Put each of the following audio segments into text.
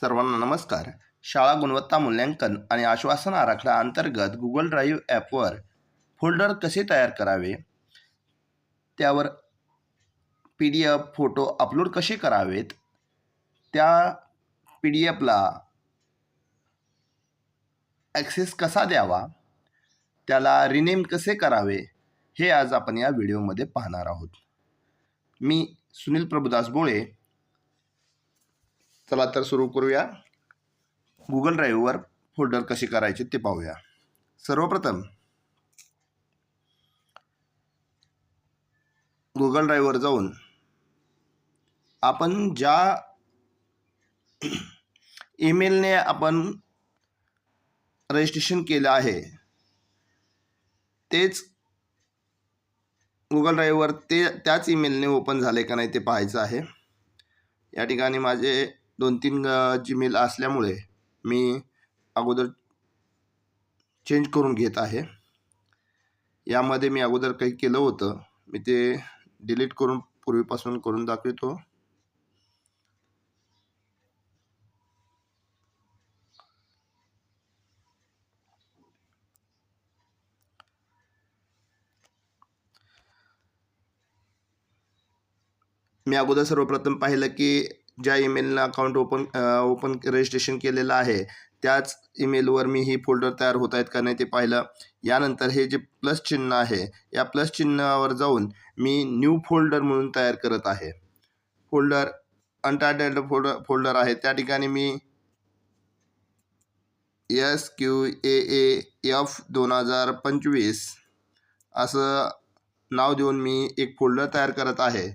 सर्वांना नमस्कार. शाळा गुणवत्ता मूल्यांकन आणि आश्वासन आराखडा अंतर्गत गुगल ड्राईव्ह ॲपवर फोल्डर कसे तयार करावे? त्यावर P D F photo upload कसे करावेत? त्या पी डी एफला ॲक्सेस कसा द्यावा? त्याला रिनेम कसे करावे? हे आज आपण या व्हिडिओमध्ये पाहणार आहोत. मी सुनील प्रभुदास बोळे चला तर सुरू करूया. गुगल ड्राईव्हवर फोल्डर कसे करायचे ते पाहूया. सर्वप्रथम गुगल ड्राईव्हवर जाऊन आपण ज्या ईमेलने आपण रजिस्ट्रेशन केलं आहे तेच गुगल ड्राईव्हवर ते त्याच ईमेलने ओपन झाले का नाही ते पाहायचं आहे. या ठिकाणी माझे दोन तीन जीमेल असल्यामुळे मी अगोदर चेंज करून घेत आहे. यामध्ये मी अगोदर काही केलं होतं. मी ते डिलीट करून पूर्वीपासून करून दाखवतो. मी अगोदर सर्वप्रथम पाहिलं की ज्या ईमेलला अकाउंट ओपन ओपन रजिस्ट्रेशन केलेलं आहे त्याच ईमेलवर मी ही फोल्डर तयार होत आहेत का नाही ते पाहिलं. यानंतर हे जे प्लस चिन्ह आहे या प्लस चिन्हावर जाऊन मी न्यू फोल्डर म्हणून तयार करत आहे. फोल्डर अनटायटेड फोल्डर फोल्डर आहे. त्या ठिकाणी मी S Q A A F दोन हजार पंचवीस असं नाव देऊन मी एक फोल्डर तयार करत आहे.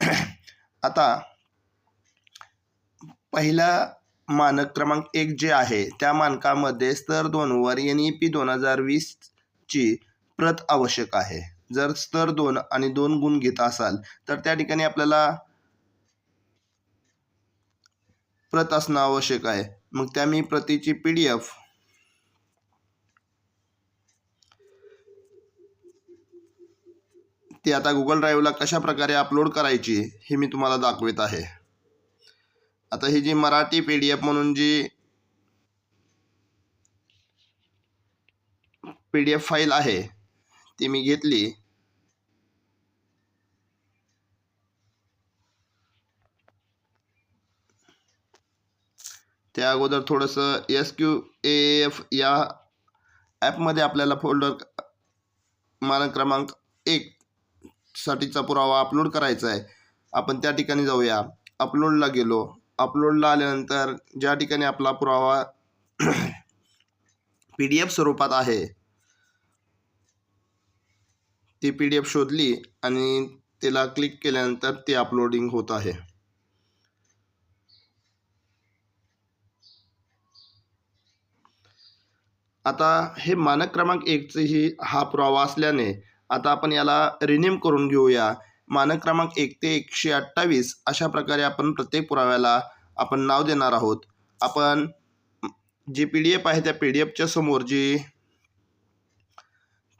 आता पहिला मानक क्रमांक एक जे आहे त्या मानकामध्ये स्तर दोनवर एन ई पी दोन हजार वीसची प्रत आवश्यक आहे. जर स्तर दोन आणि दोन गुण घेत असाल तर त्या ठिकाणी आपल्याला प्रत असणं आवश्यक आहे. मग त्या मी प्रतीची पी डी एफ ती आता गुगल ड्राईव्हला कशा प्रकारे अपलोड करायची हे मी तुम्हाला दाखवित आहे. आता ही जी मराठी पी डी एफ म्हणून जी पी डी एफ फाईल आहे ती मी घेतली. त्या अगोदर थोडंसं एस क्यू ए एफ या ॲपमध्ये आपल्याला फोल्डर मानक क्रमांक एक साठीचा पुरावा अपलोड करायचा आहे. आपण त्या ठिकाणी जाऊया. अपलोडला गेलो. अपलोडला आल्यानंतर ज्या ठिकाणी आपला पुरावा पी डी एफ स्वरूपात आहे ती पी डी एफ शोधली आणि त्याला क्लिक केल्यानंतर ते अपलोडिंग होत आहे. आता हे मानक क्रमांक एकचेही हा पुरावा असल्याने आता आपण याला रिनेम करून घेऊया. मानक क्रमांक एक ते एकशे अठ्ठावीस अशा प्रकारे आपण प्रत्येक पुराव्याला आपण नाव देणार आहोत. आपण जी पी डी एफ आहे त्या पी डी एफच्या समोर जी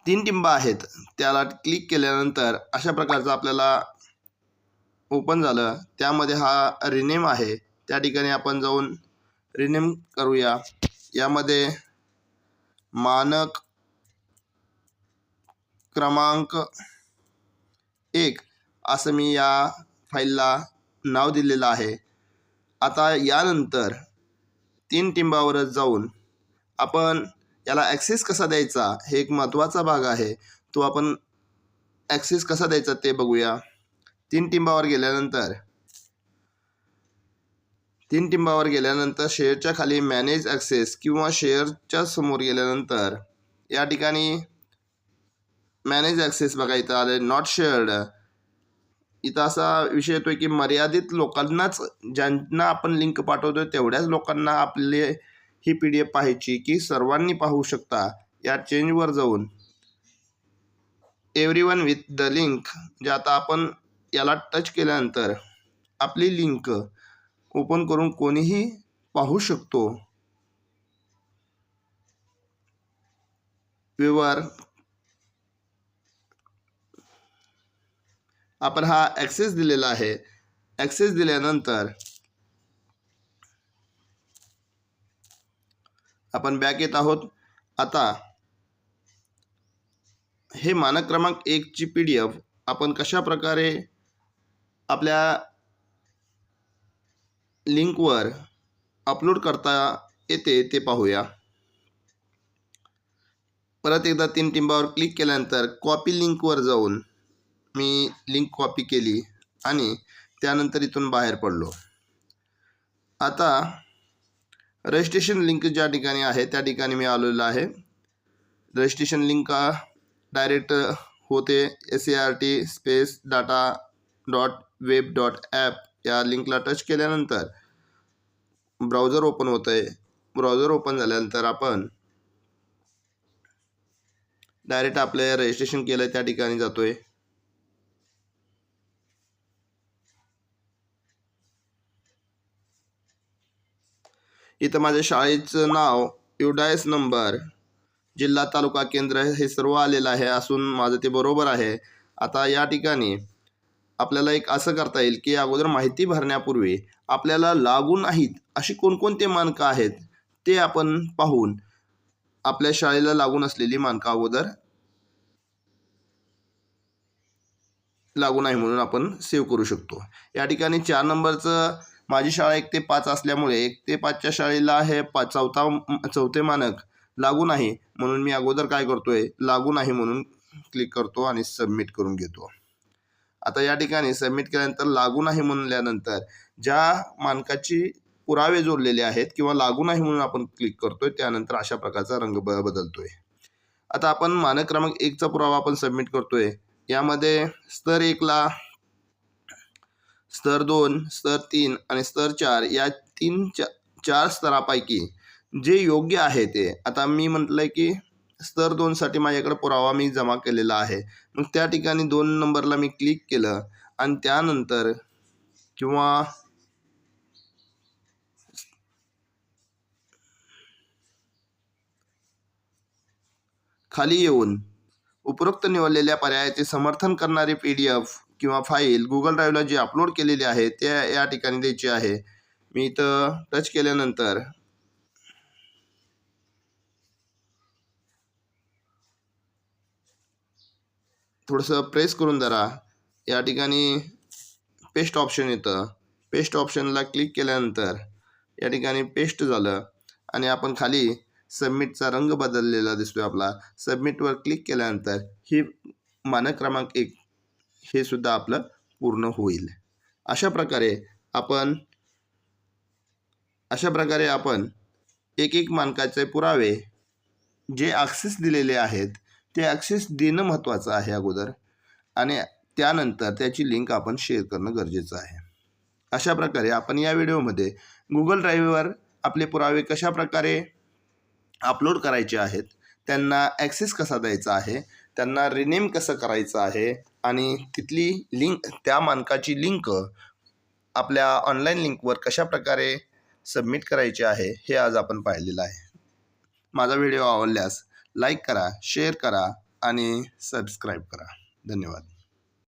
तीन टिंबा आहेत त्याला क्लिक केल्यानंतर अशा प्रकारचं आपल्याला ओपन झालं. त्यामध्ये हा रिनेम आहे. त्या ठिकाणी आपण जाऊन रिनेम करूया. यामध्ये मानक क्रमांक एक असं मी या फाईलला नाव दिलेलं आहे. आता यानंतर तीन टिंबावरच जाऊन आपण याला ॲक्सेस कसा द्यायचा हे एक महत्त्वाचा भाग आहे. तो आपण ॲक्सेस कसा द्यायचा ते बघूया. तीन टिंबावर गेल्यानंतर तीन टिंबावर गेल्यानंतर शेअरच्या खाली मॅनेज ॲक्सेस किंवा शेअरच्या समोर गेल्यानंतर या ठिकाणी मॅनेज ॲक्सेस बघायचं आले नॉट शेअर्ड इथं असा विषय येतो की मर्यादित लोकांनाच ज्यांना आपण लिंक पाठवतो तेवढ्याच लोकांना आपले ही पी डी एफ पाहायची की सर्वांनी पाहू शकता या चेंजवर जाऊन. Every one with the link जे आता आपण याला टच केल्यानंतर आपली लिंक ओपन करून कोणीही पाहू शकतो. विवर आपण हा ॲक्सेस दिलेला आहे. ॲक्सेस दिल्यानंतर आपण बॅक येत आहोत. आता हे मानक क्रमांक एकची पी डी एफ आपण कशा प्रकारे आपल्या लिंकवर अपलोड करता येते ते पाहूया. परत एकदा तीन टिंबावर क्लिक केल्यानंतर कॉपी लिंकवर जाऊन मी लिंक कॉपी केली आणि त्यानंतर इथून बाहेर पडलो. आता रजिस्ट्रेशन लिंक ज्या ठिकाणी आहे त्या ठिकाणी मी आलेलो आहे. रजिस्ट्रेशन लिंक डायरेक्ट होते S A R T space data dot web dot app या लिंकला टच केल्यानंतर ब्राउझर ओपन होतं आहे ब्राउझर ओपन झाल्यानंतर आपण डायरेक्ट आपलं रजिस्ट्रेशन केलं त्या ठिकाणी जातो आहे इथं माझ्या शाळेचं नाव युडायस नंबर. जिल्हा तालुका केंद्र हे सर्व आलेलं आहे असून माझं ते बरोबर आहे. आता या ठिकाणी आपल्याला एक असं करता येईल की अगोदर माहिती भरण्यापूर्वी आपल्याला लागू नाहीत अशी कोणकोणते मानकं आहेत ते आपण पाहून आपल्या शाळेला लागून असलेली मानकं अगोदर लागू नाही म्हणून आपण सेव्ह करू शकतो. या ठिकाणी चार नंबरचं माझी शाळा एक ते पाच असल्यामुळे एक ते पाचच्या शाळेला हे पा चौथा चौथे मानक लागू नाही. म्हणून मी अगोदर काय करतोय लागू नाही म्हणून क्लिक करतो आणि सबमिट करून घेतो. आता या ठिकाणी सबमिट केल्यानंतर लागू नाही म्हणल्यानंतर ज्या मानकाची पुरावे जोडलेले आहेत किंवा लागू नाही म्हणून आपण क्लिक करतोय त्यानंतर अशा प्रकारचा रंग ब बदलतोय. आता आपण मानक क्रमांक एकचा पुरावा आपण सबमिट करतोय. यामध्ये स्तर एकला स्तर दोन स्तर तीन आणि स्तर चार या तीन चा चार स्तरापैकी जे योग्य आहे ते. आता मी म्हटलंय की स्तर दोनसाठी माझ्याकडे पुरावा मी जमा केलेला आहे. मग त्या ठिकाणी दोन नंबरला मी क्लिक केलं आणि त्यानंतर किंवा खाली येऊन उपरोक्त निवडलेल्या पर्यायाचे समर्थन करणारी पी डी एफ किंवा फाईल गुगल ड्राईव्हला जी अपलोड केलेली आहे त्या या ठिकाणी द्यायची आहे. मी इथं टच केल्यानंतर थोडंसं प्रेस करून जरा या ठिकाणी पेस्ट ऑप्शन येतं. पेस्ट ऑप्शनला क्लिक केल्यानंतर या ठिकाणी पेस्ट झालं आणि आपण खाली सबमिटचा रंग बदललेला दिसतोय आपला. सबमिटवर क्लिक केल्यानंतर ही मानक क्रमांक एक हे सुद्धा आपलं पूर्ण होईल. अशा प्रकारे आपण अशा प्रकारे आपण एक एक मानकाचे पुरावे जे ॲक्सेस दिलेले आहेत ते ॲक्सेस देणं महत्त्वाचं आहे अगोदर आणि त्यानंतर त्याची लिंक आपण शेअर करणं गरजेचं आहे. अशा प्रकारे आपण या व्हिडिओमध्ये गुगल ड्राईव्हवर आपले पुरावे कशा प्रकारे अपलोड करायचे आहेत त्यांना ॲक्सेस कसा द्यायचा आहे त्यांना रिनेम कसं करायचं आहे आणि तिथली लिंक त्या मानकाची लिंक आपल्या ऑनलाईन लिंकवर कशा प्रकारे सबमिट करायचे आहे हे आज आपण पाहिलेलं आहे. माझा व्हिडिओ आवडल्यास लाईक करा शेअर करा आणि सबस्क्राईब करा. धन्यवाद.